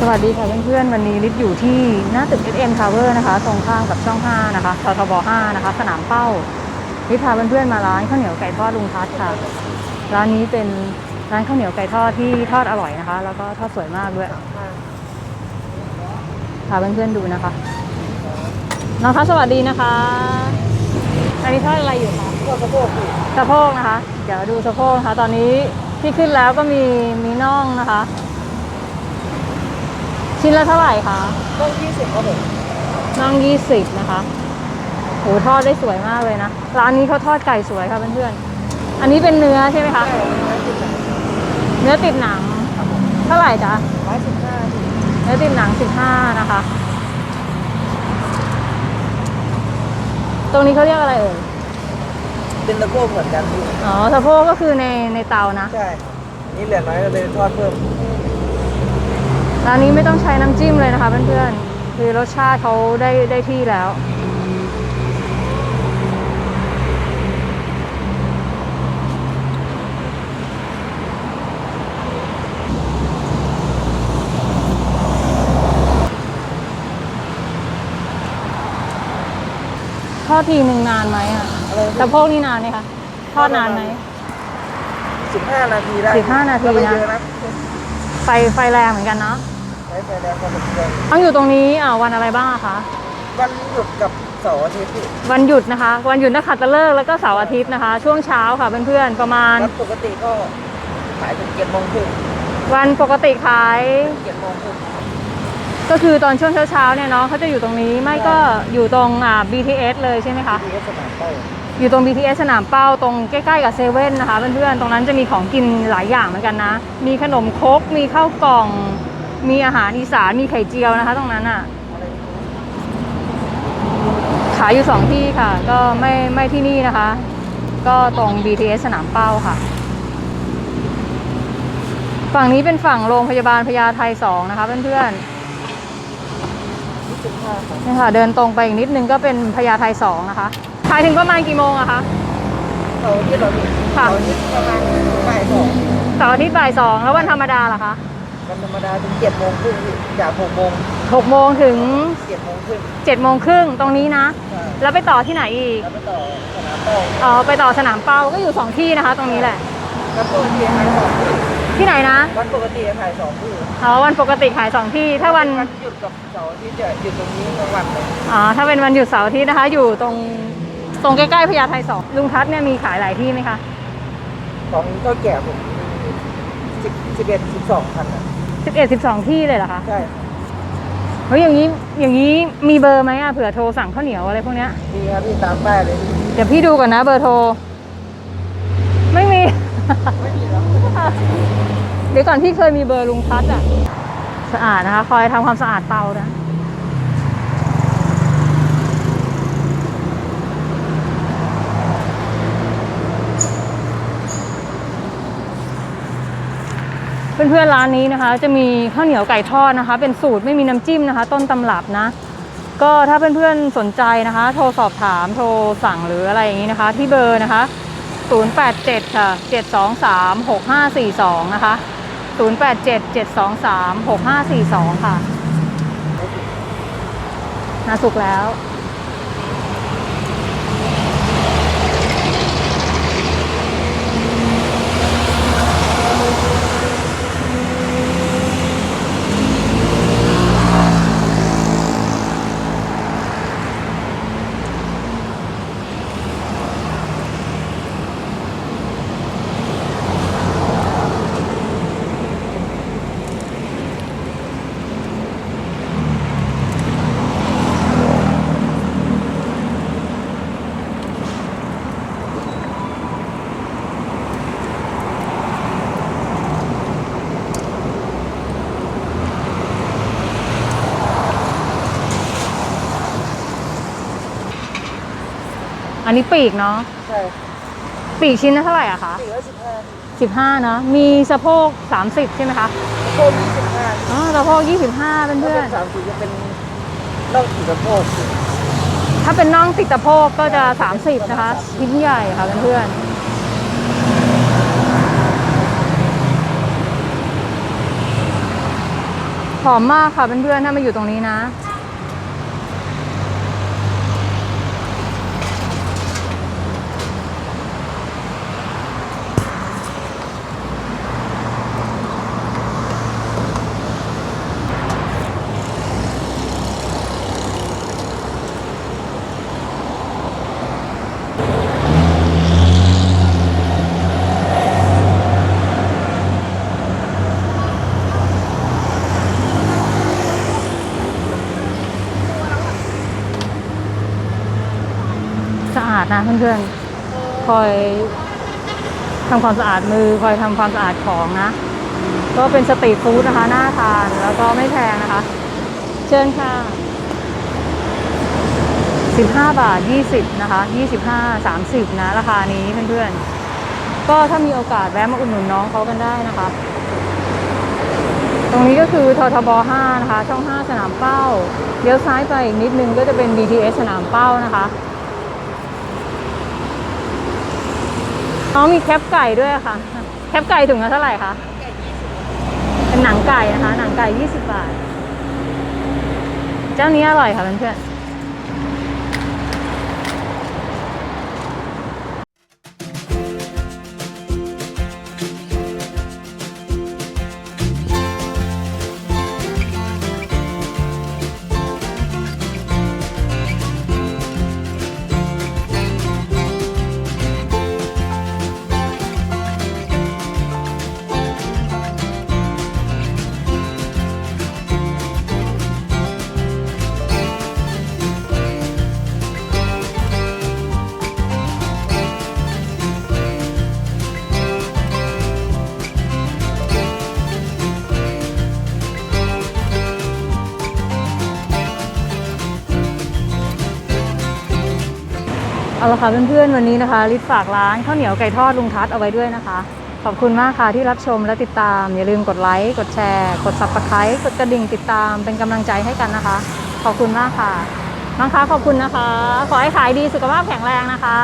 สวัสดีค่ะเพื่อนๆ วันนี้ลิศอยู่ที่หน้าตึก SM Tower นะคะ ตรงข้ามกับช่อง 5 นะคะททบ 5 นะคะ สนามเป้าลิศพาเพื่อนๆ มาร้านข้าวเหนียวไก่ทอดลุงทัศค่ะ ร้านนี้เป็นร้านข้าวเหนียวไก่ทอดที่ทอดอร่อยนะคะ แล้วก็ทอดสวยมากด้วยพาเพื่อนๆ ดูนะคะ น้องคะสวัสดีนะคะ อันนี้ทอดอะไรอยู่คะสะโพกสะโพกนะคะ เดี๋ยวดูสะโพกนะคะ ตอนนี้ที่ขึ้นแล้วก็มีมีน่องนะคะ ชิ้นละเท่าไหร่คะต้องยี่สิบครับผมน่องยี่สิบนะคะโหทอดได้สวยมากเลยนะ ร้านนี้เขาทอดไก่สวยค่ะเพื่อนๆ อันนี้เป็นเนื้อใช่ไหมคะใช่ร้อยสิบแปดเนื้อติดหนังครับผมเท่าไหร่จ๊ะร้อยสิบห้าพี่เนื้อติดหนังสิบห้านะคะ ตรงนี้เขาเรียกอะไรเอ่ย เป็นสะโพกเหมือนกันพี่อ๋อสะโพกก็คือในในเตานะ ใช่ นี่เหลือน้อยก็เลยทอดเพิ่ม ร้านนี้ไม่ต้องใช้น้ำจิ้มเลยนะคะเพื่อนๆคือรสชาติเขาได้ได้ที่แล้วทอดทีหนึ่งนานไหมอะอะไรสะโพกนี่นานไหมคะ ทอดนานไหมสิบห้านาทีได้15นาทีก็ไม่นะเยอะนะไฟไฟแรงเหมือนกันเนาะใช้ไฟแดงพอสมควรต้องอยู่ตรงนี้อ่าวันอะไรบ้างอะคะ วันหยุดกับเสาร์อาทิตย์พี่วันหยุดนะคะ วันหยุดนักขัตฤกษ์แล้วก็เสาร์อาทิตย์นะคะ ช่วงเช้าค่ะเพื่อนๆ ประมาณ วันปกติก็ขายถึงเจ็ดโมงครึ่งวันปกติขาย เจ็ดโมงครึ่งก็คือตอนช่วงเช้าๆเนี่ยเนาะเขาจะอยู่ตรงนี้ ไม่ก็อยู่ตรงอ่า BTS เลยใช่ไหมคะ ที่สนามเป้า อยู่ตรง BTS สนามเป้าตรงใกล้ๆกับเซเว่นนะคะเพื่อนๆ ตรงนั้นจะมีของกินหลายอย่างเหมือนกันนะ มีขนมครกมีข้าวกล่อง มีอาหารอีสานมีไข่เจียวนะคะ ตรงนั้นอะอะขายอยู่สองที่ค่ะ ก็ไม่ไม่ที่นี่นะคะ ก็ตรง BTS สนามเป้าค่ะ ฝั่งนี้เป็นฝั่งโรงพยาบาลพญาไทสองนะคะเพื่อนๆนี่ค่ะเดินตรงไปอีกนิดนึงก็เป็นพญาไทสองนะคะ ขายถึงประมาณกี่โมงอะคะเสาร์อาทิตย์เราพี่ค่ะเสาร์อาทิตย์ประมาณบ่ายสองเสาร์อาทิตย์บ่ายสองแล้ววันธรรมดาล่ะคะวันธรรมดาถึงเจ็ดโมงครึ่งพี่จากหกโมงหกโมงถึงเจ็ดโมงครึ่งเจ็ดโมงครึ่งตรงนี้นะ ใช่แล้วไปต่อที่ไหนอีกแล้วไปต่อสนามเป้าอ๋อไปต่อสนามเป้าก็อยู่สองที่นะคะ ตรงนี้แหละ วันปกติขายสองที่ที่ไหนนะวันปกติขายสองที่อ๋อวันปกติขายสองที่ถ้าวันวันหยุดกับเสาร์อาที่จะหยุดตรงนี้ทั้งวันเลยอ๋อถ้าเป็นวันหยุดเสาร์อาทิตย์นะคะ อยู่ตรง ตรงใกล้ๆพญาไทสองลุงทัศน์เนี่ยมีขายหลายที่ไหมคะ ของเท่าแก่ผมสิบสิบเอ็ดสิบสองพันอะสิบเอ็ดสิบสองที่เลยเหรอคะใช่เฮ้ยอย่างนี้อย่างนี้มีเบอร์ไหมอะเผื่อโทรสั่งข้าวเหนียวอะไรพวกเนี้ยดีครับพี่ตามป้ายเลยเดี๋ยวพี่ดูก่อนนะเบอร์โทร ไม่มี ไม่มีแล้วเดี๋ยวก่อนพี่เคยมีเบอร์ลุงทัศน์อะสะอาดนะคะ คอยทำความสะอาดเตานะ เพื่อนๆร้านนี้นะคะ จะมีข้าวเหนียวไก่ทอดนะคะ เป็นสูตรไม่มีน้ำจิ้มนะคะ ต้นตำรับนะ ก็ถ้าเพื่อนๆสนใจนะคะ โทรสอบถามโทรสั่งหรืออะไรอย่างนี้นะคะ ที่เบอร์นะคะ 087ค่ะ723 6542 นะคะ 087 723 6542 ค่ะนาสุกแล้ว อันนี้ปีกเนาะใช่ปีกชิ้นละเท่าไหร่อะคะสี่ร้อยสิบห้า15เนาะมีสะโพก30ใช่ไหมคะโคมยี่สิบห้าอ๋อสะโพก25เป็นถ้าเพื่เป็อนนสามสิบจะเป็นน่องสีสะโพกถ้าเป็นน่องติดสะโพกก็จะ30นะคะชิ้นใหญ่ค่ะเพื่อนๆพออมมากค่ะเพื่อนๆถ้ามาอยู่ตรงนี้นะสะ อาดนะเพื่อนๆ คอยทำความสะอาดมือ คอยทำความสะอาดของนะ ก็เป็นสตรีทฟู้ดนะคะ น่าทาน แล้วก็ไม่แพงนะคะ เชิญค่ะ 15 บาท 20 นะคะ 25 30 นะ ราคานี้เพื่อนๆ ก็ถ้ามีโอกาสแวะมาอุดหนุนน้องเขากันได้นะคะ ตรงนี้ก็คือททบ 5 นะคะ ช่อง 5 สนามเป้า เลี้ยวซ้ายไปอีกนิดนึงก็จะเป็น BTS สนามเป้านะคะ น้องมีแคปไก่ด้วยค่ะ แคปไก่ถุงละเท่าไหร่คะเป็นหนังไก่นะคะ หนังไก่ 20 บาท เจ้านี้อร่อยค่ะเพื่อนๆ ละค่ะเพื่อนๆวันนี้นะคะลิศฝากร้านข้าวเหนียวไก่ทอดลุงทัศเอาไว้ด้วยนะคะ ขอบคุณมากค่ะที่รับชมและติดตาม อย่าลืมกดไลค์กดแชร์ กดซับสไครต์กดกระดิ่งติดตามเป็นกำลังใจให้กันนะคะ ขอบคุณมากค่ะมังคะขอบคุณนะคะ ขอให้ขายดีสุขภาพแข็งแรงนะคะ